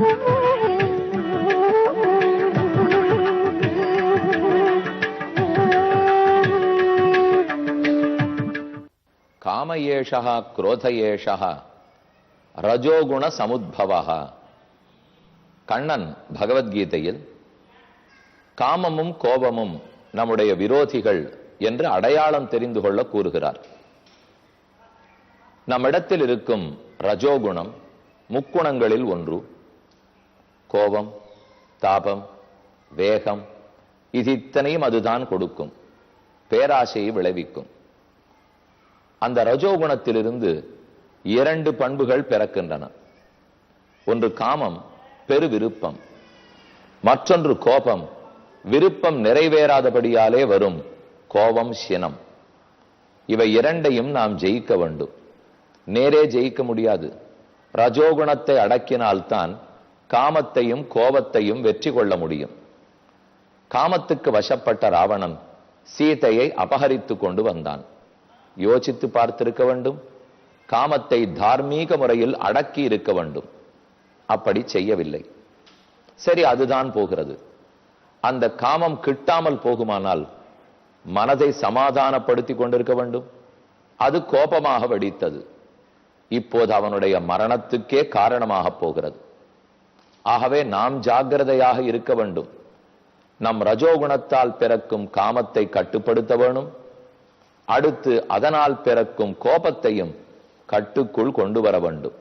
காமயேஷா குரோதயேஷா ரஜோகுண சமுத்பவா கண்ணன் பகவத்கீதையில் காமமும் கோபமும் நம்முடைய விரோதிகள் என்று அடையாளம் தெரிந்து கொள்ள கூறுகிறார். நம்மிடத்தில் இருக்கும் ரஜோகுணம் முக்குணங்களில் ஒன்று கோபம் தாபம் வேகம் இது இத்தனையும் அதுதான் கொடுக்கும். பேராசையை விளைவிக்கும். அந்த ரஜோகுணத்திலிருந்து இரண்டு பண்புகள் பிறக்கின்றன. ஒன்று காமம் பெரு விருப்பம் மற்றொன்று கோபம் விருப்பம் நிறைவேறாதபடியாலே வரும் கோபம் சினம். இவை இரண்டையும் நாம் ஜெயிக்க வேண்டும். நேரே ஜெயிக்க முடியாது. ரஜோகுணத்தை அடக்கினால்தான் காமத்தையும் கோபத்தையும் வெற்றி கொள்ள முடியும். காமத்துக்கு வசப்பட்ட ராவணன் சீதையை அபகரித்து கொண்டு வந்தான். யோசித்து பார்த்திருக்க வேண்டும். காமத்தை தார்மீக முறையில் அடக்கி இருக்க வேண்டும். அப்படி செய்யவில்லை. சரி அதுதான் போகிறது. அந்த காமம் கிட்டாமல் போகுமானால் மனதை சமாதானப்படுத்தி கொண்டிருக்க வேண்டும். அது கோபமாக வெடித்தது. இப்போது அவனுடைய மரணத்துக்கே காரணமாக போகிறது. ஆகவே நாம் ஜாகிரதையாக இருக்க வேண்டும். நம் ரஜோகுணத்தால் பிறக்கும் காமத்தை கட்டுப்படுத்த வேணும். அடுத்து அதனால் பிறக்கும் கோபத்தையும் கட்டுக்குள் கொண்டு வர வேண்டும்.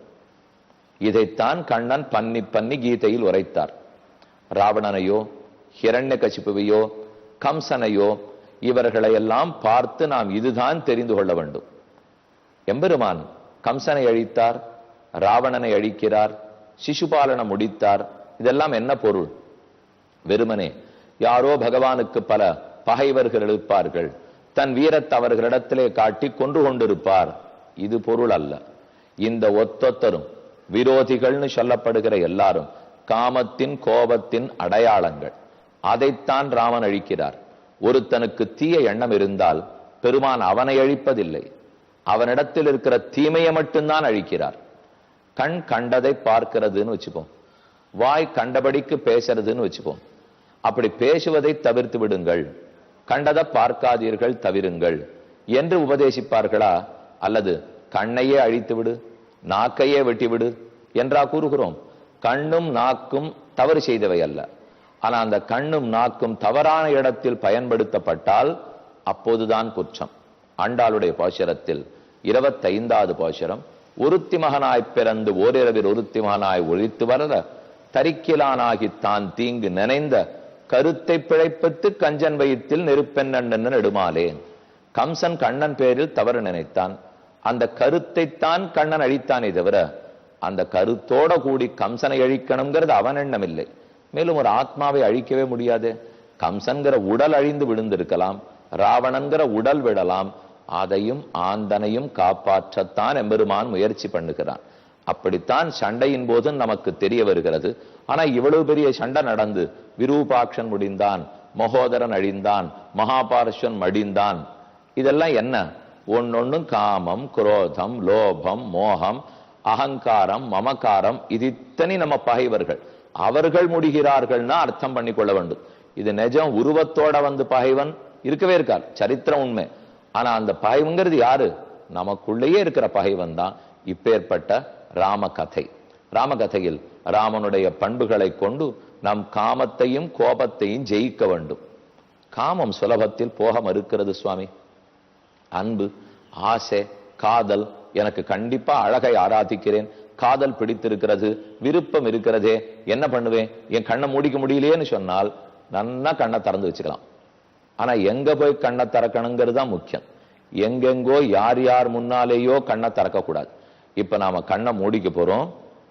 இதைத்தான் கண்ணன் பன்னி பன்னி கீதையில் உரைத்தார். ராவணனையோ ஹிரண்ய கசிப்புவையோ கம்சனையோ இவர்களையெல்லாம் பார்த்து நாம் இதுதான் தெரிந்து கொள்ள வேண்டும். எம்பெருமான் கம்சனை அழித்தார் ராவணனை அழிக்கிறார் சிசுபாலனை முடித்தார். இதெல்லாம் என்ன பொருள்? வெறுமனே யாரோ பகவானுக்கு பல பகைவர்கள் இருப்பார்கள் தன் வீரத்தை அவர்களிடத்திலே காட்டி கொன்று கொண்டிருப்பார். இது பொருள் அல்ல. இந்த ஒத்தொத்தரும் விரோதிகள்னு சொல்லப்படுகிற எல்லாரும் காமத்தின் கோபத்தின் அடையாளங்கள். அதைத்தான் ராமன் அழிக்கிறார். ஒருத்தனுக்கு தீய எண்ணம் இருந்தால் பெருமான் அவனை அழிப்பதில்லை. அவனிடத்தில் இருக்கிற தீமையை மட்டும்தான் அழிக்கிறார். கண் கண்டதை பார்க்கிறதுன்னு வச்சுப்போம். வாய் கண்டபடிக்கு பேசுறதுன்னு வச்சுப்போம். அப்படி பேசுவதை தவிர்த்து விடுங்கள். கண்டதை பார்க்காதீர்கள் தவிருங்கள். என்று உபதேசிப்பார்களா? அல்லது கண்ணையே அழித்து விடு நாக்கையே வெட்டிவிடு என்றா கூறுகிறோம். கண்ணும் நாக்கும் தவறு செய்தவை அல்ல. ஆனா அந்த கண்ணும் நாக்கும் தவறான இடத்தில் பயன்படுத்தப்பட்டால் அப்போதுதான் குற்றம். ஆண்டாளுடைய பாசுரத்தில் இருபத்தைந்தாவது பாசுரம். ஒருத்தி மகனாய் பிறந்து ஓரிரவில் ஒருத்தி மகனாய் ஒழித்து வளர தரிக்கிலானாகி தான் தீங்கு நினைந்த கருத்தை பிழைப்பத்து கஞ்சன் வயிற்றில் நெருப்பெண்ணன் நெடுமாலேன். கம்சன் கண்ணன் பேரில் தவறு நினைத்தான். அந்த கருத்தைத்தான் கண்ணன் அழித்தானே தவிர அந்த கருத்தோட கூடி கம்சனை அழிக்கணுங்கிறது அவன் எண்ணம் இல்லை மேலும் ஒரு ஆத்மாவை அழிக்கவே முடியாது. கம்சன்கிற உடல் அழிந்து விழுந்திருக்கலாம். ராவணன்கிற உடல் விடலாம். அதையும் ஆந்தனையும் காப்பாற்றத்தான் எம்பெருமான் முயற்சி பண்ணுகிறான். அப்படித்தான் சண்டையின் போதும் நமக்கு தெரிய வருகிறது. ஆனா இவ்வளவு பெரிய சண்டை நடந்து விரூபாக்ஷன் முடிந்தான் மகோதரன் அழிந்தான் மகாபாரஸ்வன் மடிந்தான். இதெல்லாம் என்ன? ஒன்னொன்னும் காமம் குரோதம் லோபம் மோகம் அகங்காரம் மமக்காரம் இது இத்தனை நம்ம பகைவர்கள். அவர்கள் முடிகிறார்கள்னா அர்த்தம் பண்ணி கொள்ள வேண்டும். இது நிஜம் உருவத்தோட வந்து பகைவன் இருக்கவே இருக்கார். சரித்திரம் உண்மை. ஆனா அந்த பகைவுங்கிறது யாரு? நமக்குள்ளேயே இருக்கிற பகைவன் தான். இப்பேற்பட்ட ராமகதை. ராமகதையில் ராமனுடைய பண்புகளை கொண்டு நம் காமத்தையும் கோபத்தையும் ஜெயிக்க வேண்டும். காமம் சுலபத்தில் போக மறுக்கிறது சுவாமி. அன்பு ஆசை காதல் எனக்கு கண்டிப்பா அழகை ஆராதிக்கிறேன். காதல் பிடித்திருக்கிறது விருப்பம் இருக்கிறதே என்ன பண்ணுவேன்? என் கண்ணை மூடிக்க முடியலையேன்னு சொன்னால் நன்னா கண்ணை திறந்து வச்சுக்கலாம். ஆனா எங்க போய் கண்ணை திறக்கணுங்கிறது தான் முக்கியம். எங்கெங்கோ யார் யார் முன்னாலேயோ கண்ணை திறக்க கூடாது இப்ப நாம கண்ணை மூடிக்க போறோம்.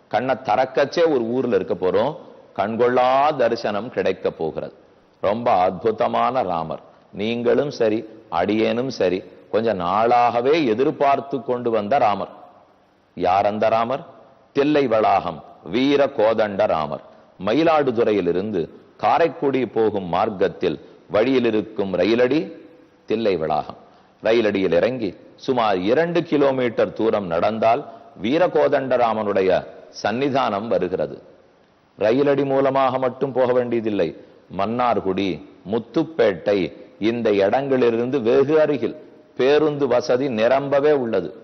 கண்ணை திறக்கச்சே ஒரு ஊர்ல இருக்க போறோம். கண்கொள்ளா தரிசனம் கிடைக்க போகிறது. ரொம்ப அற்புதமான ராமர். நீங்களும் சரி அடியேனும் சரி கொஞ்ச நாளாகவே எதிர்பார்த்து கொண்டு வந்த ராமர். யார் அந்த ராமர்? தில்லை வளாகம் வீர கோதண்ட ராமர். மயிலாடுதுறையிலிருந்து காரைக்குடி போகும் மார்க்கத்தில் வழியில் இருக்கும் ரயிலடி தில்லை வளாகம். ரயிலடியில் இறங்கி சுமார் இரண்டு கிலோமீட்டர் தூரம் நடந்தால் வீரகோதண்டராமனுடைய சன்னிதானம் வருகிறது. ரயிலடி மூலமாக மட்டும் போக வேண்டியதில்லை. மன்னார்குடி முத்துப்பேட்டை இந்த இடங்களிலிருந்து வெகு அருகில் பேருந்து வசதி நிரம்பவே உள்ளது.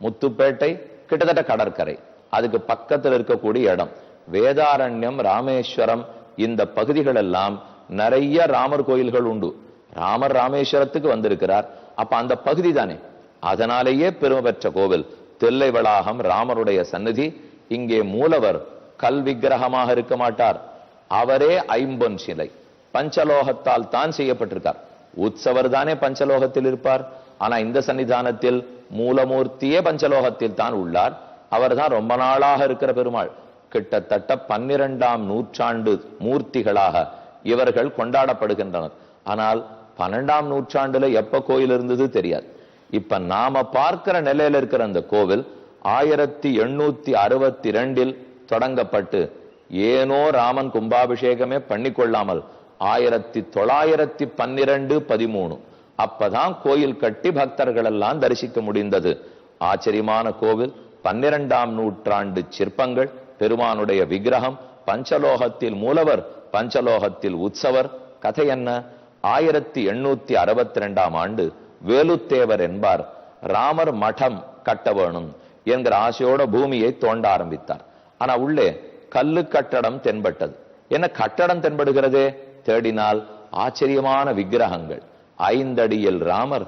முத்துப்பேட்டை கிட்டத்தட்ட கடற்கரை. அதுக்கு பக்கத்தில் இருக்கக்கூடிய இடம். வேதாரண்யம் ராமேஸ்வரம் இந்த பகுதிகள் எல்லாம் நிறைய ராமர் கோயில்கள் உண்டு. ராமர் ராமேஸ்வரத்துக்கு வந்திருக்கிறார். அப்ப அந்த பகுதி தானே? அதனாலேயே பெருமை பெற்ற கோவில். தில்லை வளாகம் ராமருடைய சன்னதி இங்கே மூலவர் கல் விக்கிரகமாக இருக்க மாட்டார். அவரே ஐம்பொன் சிலை. பஞ்சலோகத்தால் தான் செய்யப்பட்டிருக்கார். உற்சவர் தானே பஞ்சலோகத்தில் இருப்பார். ஆனா இந்த சன்னிதானத்தில் மூலமூர்த்தியே பஞ்சலோகத்தில் தான் உள்ளார். அவர்தான் ரொம்ப நாளாக இருக்கிற பெருமாள். கிட்டத்தட்ட பன்னிரெண்டாம் நூற்றாண்டு மூர்த்திகளாக இவர்கள் கொண்டாடப்படுகின்றனர். ஆனால் பன்னெண்டாம் நூற்றாண்டுல எப்ப கோயில் இருந்தது தெரியாது. இப்ப நாம பார்க்கிற நிலையில இருக்கிற அந்த கோவில் ஆயிரத்தி எண்ணூத்தி அறுபத்தி ரெண்டில் தொடங்கப்பட்டு ஏனோ ராமன் கும்பாபிஷேகமே பண்ணி கொள்ளாமல் ஆயிரத்தி தொள்ளாயிரத்தி பன்னிரண்டு பதிமூணு அப்பதான் கோயில் கட்டி பக்தர்கள் எல்லாம் தரிசிக்க முடிந்தது. ஆச்சரியமான கோவில் பன்னிரெண்டாம் நூற்றாண்டு சிற்பங்கள் பெருமானுடைய விக்கிரகம் பஞ்சலோகத்தில் மூலவர் பஞ்சலோகத்தில் உற்சவர் கதை என்ன? ஆயிரத்தி எண்ணூத்தி அறுபத்தி ரெண்டாம் ஆண்டு வேலுத்தேவர் என்பார் ராமர் மடம் கட்ட வேணும் என்கிற ஆசையோட பூமியை தோண்ட ஆரம்பித்தார். ஆனா உள்ளே கல்லு கட்டடம் தென்பட்டது. என்ன கட்டடம் தென்படுகிறதே? தேடினால் ஆச்சரியமான விக்கிரகங்கள். ஐந்தடியில் ராமர்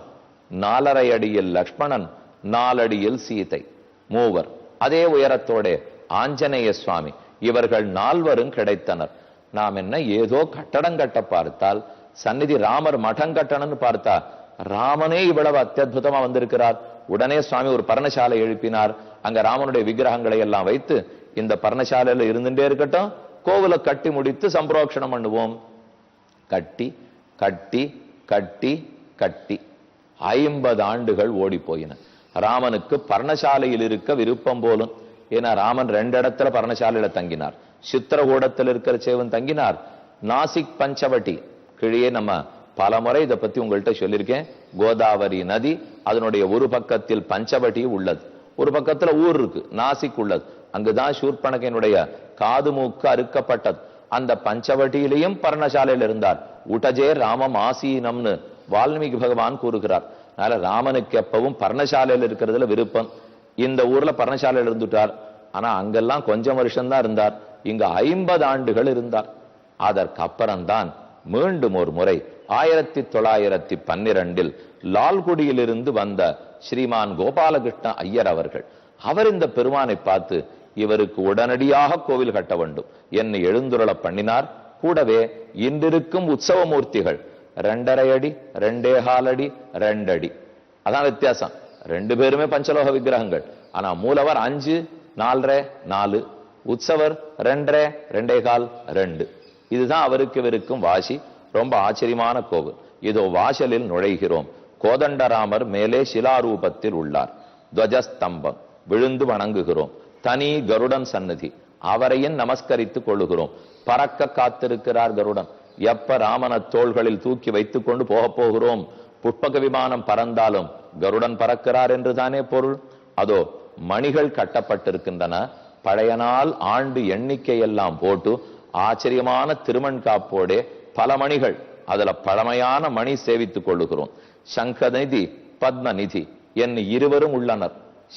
நாலரை அடியில் லக்ஷ்மணன் நாலடியில் சீதை. மூவர் அதே உயரத்தோட ஆஞ்சநேய சுவாமி. இவர்கள் நால்வரும் கிடைத்தனர். நாம் என்ன ஏதோ கட்டடம் கட்ட பார்த்தால் சந்நிதி ராமர் மடம் கட்டணம்னு பார்த்தா ராமனே இவ்வளவு அத்தியுதமா வந்திருக்கிறார். உடனே சுவாமி ஒரு பர்ணசாலை எழுப்பினார். அங்க ராமனுடைய விக்கிரகங்களை எல்லாம் வைத்து இந்த பர்ணசாலையில இருந்துட்டே இருக்கட்டும் கோவிலை கட்டி முடித்து சம்பிரோக்ஷணம் பண்ணுவோம். கட்டி கட்டி கட்டி கட்டி. ஐம்பது ஆண்டுகள் ஓடி போயின. ராமனுக்கு பர்ணசாலையில் இருக்க விருப்பம் போலும். ஏன்னா ராமன் ரெண்டு இடத்துல பர்ணசாலையில தங்கினார். சித்திரகூடத்தில் இருக்கிற சேவன் தங்கினார். நாசிக் பஞ்சவட்டி. கீழே நம்ம பல முறை இதை பத்தி உங்கள்கிட்ட சொல்லியிருக்கேன். கோதாவரி நதி அதனுடைய ஒரு பக்கத்தில் பஞ்சவட்டி உள்ளது. ஒரு பக்கத்துல ஊர் இருக்கு நாசிக் உள்ளது. அங்குதான் சூர்பனகனுடைய காது மூக்கு அறுக்கப்பட்டது. அந்த பஞ்சவட்டியிலையும் பர்ணசாலையில் இருந்தார். உடஜே ராமம் ஆசீனம்னு வால்மீகி பகவான் கூறுகிறார். அதனால ராமனுக்கு எப்பவும் பர்ணசாலையில் இருக்கிறதுல விருப்பம். இந்த ஊர்ல பர்ணசாலையில் இருந்துட்டார். ஆனா அங்கெல்லாம் கொஞ்சம் வருஷம்தான் இருந்தார். இங்கு ஐம்பது ஆண்டுகள் இருந்தார். அதற்கப்புறம்தான் மீண்டும் ஒரு முறை ஆயிரத்தி தொள்ளாயிரத்தி பன்னிரண்டில் லால்குடியிலிருந்து வந்த ஸ்ரீமான் கோபாலகிருஷ்ண ஐயர் அவர்கள் அவர் இந்த பெருமானை பார்த்து இவருக்கு உடனடியாக கோவில் கட்ட வேண்டும். என்னை எழுந்துருள பண்ணினார். கூடவே இன்றிருக்கும் உற்சவ மூர்த்திகள் ரெண்டரை அடி ரெண்டே கால் அடி ரெண்டடி. அதான் வித்தியாசம். ரெண்டு பேருமே பஞ்சலோக விக்கிரகங்கள். ஆனா மூலவர் அஞ்சு நாலரை நாலு உற்சவர் ரெண்டரை ரெண்டே கால் ரெண்டு. இதுதான் அவருக்கு இருக்கும் வாசி. ரொம்ப ஆச்சரியமான கோவில். இதோ வாசலில் நுழைகிறோம். கோதண்டராமர் மேலே சிலாரூபத்தில் உள்ளார். துவஜஸ்தம்பம். விழுந்து வணங்குகிறோம். தனி கருடன் சன்னதி அவரையும் நமஸ்கரித்துக் கொள்ளுகிறோம். பறக்க காத்திருக்கிறார் கருடன். எப்ப ராமன தோள்களில் தூக்கி வைத்துக் கொண்டு போக போகிறோம்? புட்பக விமானம் பறந்தாலும் கருடன் பறக்கிறார் என்றுதானே பொருள்? அதோ மணிகள் கட்டப்பட்டிருக்கின்றன. பழைய நாள் ஆண்டு எண்ணிக்கை எல்லாம் போட்டு ஆச்சரியமான திருமண் காப்போடே பல மணிகள் அதுல பழமையான மணி சேவித்துக் கொள்ளுகிறோம். சங்கநிதி பத்மநிதி என் இருவரும் உள்ளனர்.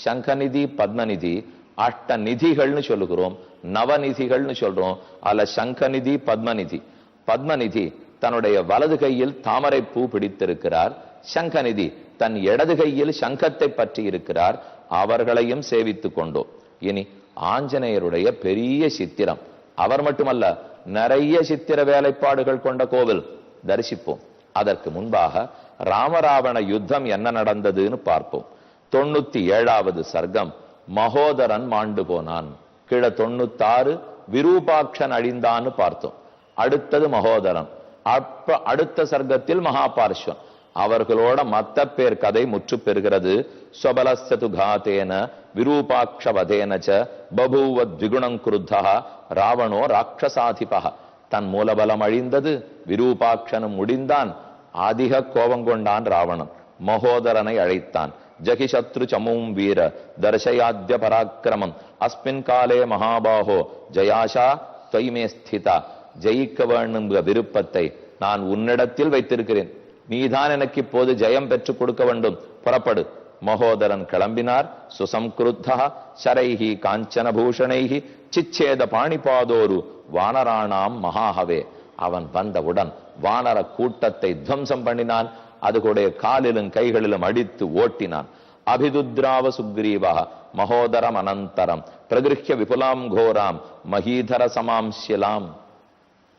சங்கநிதி பத்மநிதி அஷ்ட நிதிகள்னு சொல்லுகிறோம். நவநிதிகள்னு சொல்றோம். அல்ல சங்கநிதி பத்மநிதி. பத்மநிதி தன்னுடைய வலது கையில் தாமரை பூ பிடித்திருக்கிறார். சங்கநிதி தன் இடது கையில் சங்கத்தை பற்றி இருக்கிறார் அவர்களையும் சேவித்துக் கொண்டோம். இனி ஆஞ்சநேயருடைய பெரிய சித்திரம். அவர் மட்டுமல்ல நிறைய சித்திர வேலைப்பாடுகள் கொண்ட கோவில். தரிசிப்போம். அதற்கு முன்பாக ராமராவண யுத்தம் என்ன நடந்ததுன்னு பார்ப்போம். தொண்ணூத்தி ஏழாவது சர்க்கம். மகோதரன் மாண்டு போனான். கீழே தொண்ணூத்தாறு விரூபாட்சன் அழிந்தான்னு பார்த்தோம். அடுத்தது மகோதரன். அப்ப அடுத்த சர்க்கத்தில் மகாபார்ஷ்வன் அவர்களோட மத்த பேர் கதை முற்று பெறுகிறது ஸ்வபலஸ்து காத்தேன விரூபாட்சவதேன ச பபூவ த்விகுணம் குருத்தா ராவணோ ராட்சசாதிபா தன் மூலபலம் அழிந்தது விரூபாட்சனும் முடிந்தான். அதிக கோபம் கொண்டான் ராவணன். மகோதரனை அழைத்தான். ஜகிசத்ரு சமும் வீர தர்சயாத்ய பராக்கிரமம். அஸ்மின் காலே மகாபாகோ ஜயாஷா தொய்மே ஸ்திதா. ஜெயிக்க வேண்டுங்கிற விருப்பத்தை நான் உன்னிடத்தில் வைத்திருக்கிறேன். நீதான் எனக்கு இப்போது ஜெயம் பெற்றுக் கொடுக்க வேண்டும். புறப்படு. மகோதரன் கிளம்பினார். சுசம்கிருத்தா சரைஹி காஞ்சன பூஷணைஹி சிச்சேத பாணிபாதோரு வானராணாம் மகாஹவே. அவன் வந்தவுடன் வானர கூட்டத்தை துவம்சம் பண்ணினான். அதுகளுடைய காலிலும் கைகளிலும் அடித்து ஓட்டினான். அபிதுத்ராவ சுக்ரீவா மகோதரம் அனந்தரம். பிரகிருஹ்ய விபுலாம் கோராம். மகீதர சமாம் ஷிலாம்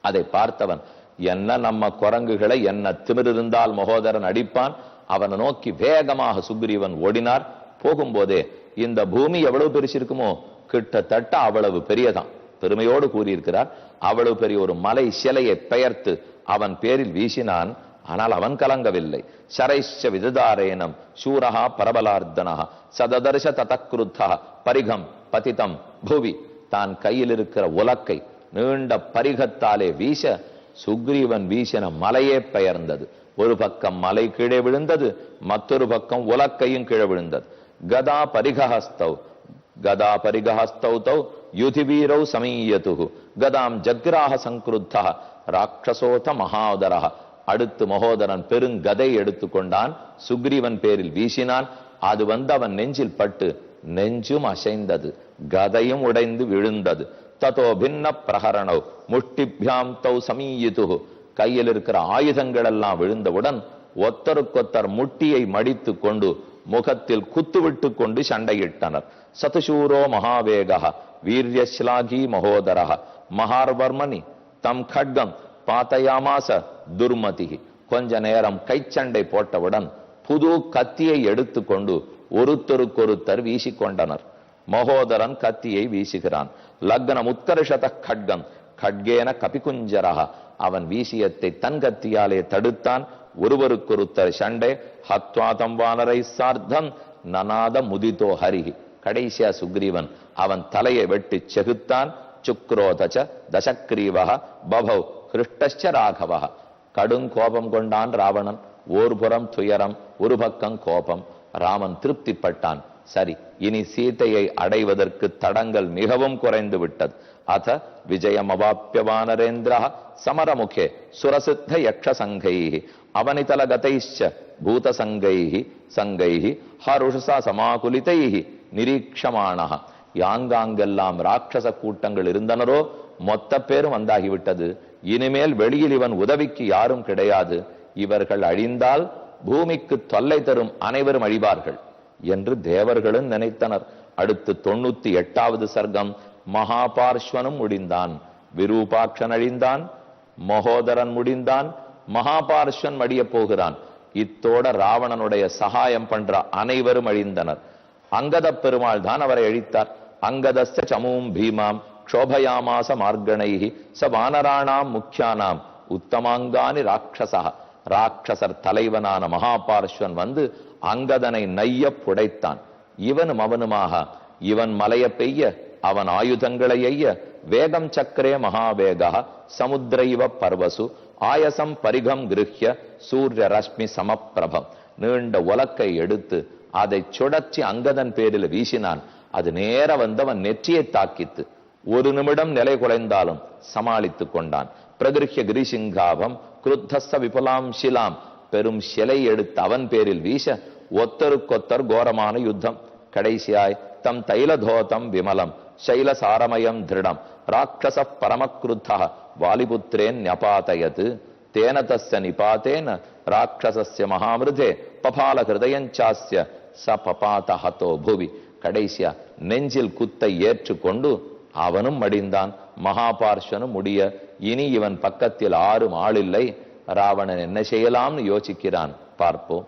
அதை பார்த்தவன் என்ன நம்ம குரங்குகளை என்ன திமிர் இருந்தால் மகோதரன் அடிப்பான்? அவனை நோக்கி வேகமாக சுக்ரீவன் ஓடினார். போகும்போதே இந்த பூமி எவ்வளவு பெருசிருக்குமோ? கிட்டத்தட்ட அவ்வளவு பெரியதான். பெருமையோடு கூறியிருக்கிறார். அவ்வளவு பெரிய ஒரு மலை சிலையை பெயர்த்து அவன் பேரில் வீசினான். ஆனால் அவன் கலங்கவில்லை. சரைஷ விததாரேனம் சூரஹா பரபலார்த்தனா சததர்ஷ ததக்ருத்தா பரிகம் பதிதம் புவி. தான் கையில் இருக்கிற உலக்கை நீண்ட பரிகத்தாலே வீச சுக்ரீவன் வீசின மலையே பெயர்ந்தது. ஒரு பக்கம் மலை கீழே விழுந்தது மற்றொரு பக்கம் உலக்கையும் கீழே விழுந்தது. கதா பரிகஹஸ்தவ் கதா பரிகஹஸ்தௌ தௌ யுதிவீரௌ சமீயது கதாம் ஜக்ராக சங்கிருத்தா ராட்சசோத மகாதரா அடுத்து மகோதரன் பெருங்கதை எடுத்துக்கொண்டான் சுக்ரீவன் பேரில் வீசினான். அது வந்து அவன் நெஞ்சில் பட்டு நெஞ்சும் அசைந்தது. கதையும் உடைந்து விழுந்தது. ததோ பின்ன பிரகரணோ. முஷ்டிபியாம் தௌ சமீயிது கையில் இருக்கிற ஆயுதங்கள் எல்லாம் விழுந்தவுடன் ஒத்தருக்கொத்தர் முட்டியை மடித்து கொண்டு முகத்தில் குத்துவிட்டு கொண்டு சண்டையிட்டனர். சதுசூரோ மகாவேக வீரியஸ்லாகி மகோதர மகார்வர்மணி தம் கட்கம் பாத்தயாமாச துர்மதி கொஞ்ச நேரம் கைச்சண்டை போட்டவுடன் புது கத்தியை எடுத்துக்கொண்டு ஒருத்தருக்கொருத்தர் வீசிக்கொண்டனர். மகோதரன் கத்தியை வீசுகிறான். லக்னம் உத்கர்ஷத கட்கம். கட்கேன கபிகுஞ்சரக அவன் வீசியத்தை தன் கத்தியாலே தடுத்தான். ஒருவருக்கொருத்தர் சண்டை. ஹத்வாதம் வானரை சார்த்தம். நனாத முதிதோ ஹரிஹி. கடைசியா சுக்ரீவன் அவன் தலையை வெட்டி செகுத்தான். சுக்ரோதச்ச தசக்ரீவக பபவ் ஹிருஷ்டச்ச ராகவக கடும் கோபம் கொண்டான் ராவணன். ஓர் புறம் துயரம். ஒரு பக்கம் கோபம். ராமன் திருப்திப்பட்டான். சரி இனி சீதையை அடைவதற்கு தடங்கள் மிகவும் குறைந்து விட்டது. அத விஜயம் அவாப்பிய சமரமுகே சுரசித்த யக்ஷ சங்கை அவனிதல கதைச்ச பூத சங்கை சங்கை ஹருஷசா சமாகுலிதை நிரீட்சமான யாங்காங்கெல்லாம் ராட்சச கூட்டங்கள் இருந்தனரோ மொத்த பேரும் வந்தாகிவிட்டது இனிமேல் வெளியில் இவன் உதவிக்கு யாரும் கிடையாது. இவர்கள் அழிந்தால் பூமிக்கு தொல்லை தரும் அனைவரும் அழிவார்கள். என்று தேவர்களும் நினைத்தனர். அடுத்து தொண்ணூத்தி எட்டாவது சர்க்கம் மகாபார்ஸ்வனும் முடிந்தான். விரூபாட்சன் அழிந்தான் மகோதரன் முடிந்தான் மகாபார்ஸ்வன் மடிய போகிறான். இத்தோட ராவணனுடைய சகாயம் பண்ற அனைவரும் அழிந்தனர். அங்கத பெருமாள் தான் அவரை அழித்தார். அங்கதஸ்த சமூம் பீமாம் க்ஷோபயாமாச மார்கணைகி ச வானராணாம் முக்கியானாம் உத்தமாங்கானி ராட்சசா ராட்சசர் தலைவனான மகாபார்ஸ்வன் வந்து அங்கதனை நைய புடைத்தான். இவனும் அவனுமாக இவன் மலைய பெய்ய அவன் ஆயுதங்களை எய்ய வேகம் சக்கரே மகாவேகா சமுத்திரைவ பர்வசு ஆயசம் பரிகம் கிருஹ்ய சூரிய ரஷ்மி சமப்பிரபம். நீண்ட உலக்கை எடுத்து அதை சுடச்சி அங்கதன் பேரில் வீசினான். அது நேர வந்தவன் நெற்றியை தாக்கித்து ஒரு நிமிடம் நிலை குலைந்தாலும் சமாளித்துக் கொண்டான். பிரகிருஹ்ய கிரிசிங்காபம் குருத்தஸ்த விபுலாம் ஷிலாம் பெரும் சிலை எடுத்து அவன் பேரில் வீச ஒத்தருக்கொத்தர் கோரமான யுத்தம். கடைசியாய் தம் தைலதோதம் விமலம் சைல சாரமயம் திருடம். ராட்சச பரமக்ருத்த வாலிபுத்திரேன் நபாத்தயது தேன தஸ்ய நிபாத்தேன ராட்சசஸ்ய மகாமிருதே பபால ஹிருதயஞ்சாஸ்ய ச பபாத ஹதோ புவி. கடைசியா நெஞ்சில் குத்தை ஏற்றுக்கொண்டு அவனும் மடிந்தான். மகாபார்ஷனும் முடிய இனி இவன் பக்கத்தில் ஆறும் ஆளில்லை. ராவணன் என்ன செய்யலாம்னு யோசிக்கிறான் பார்ப்போம்.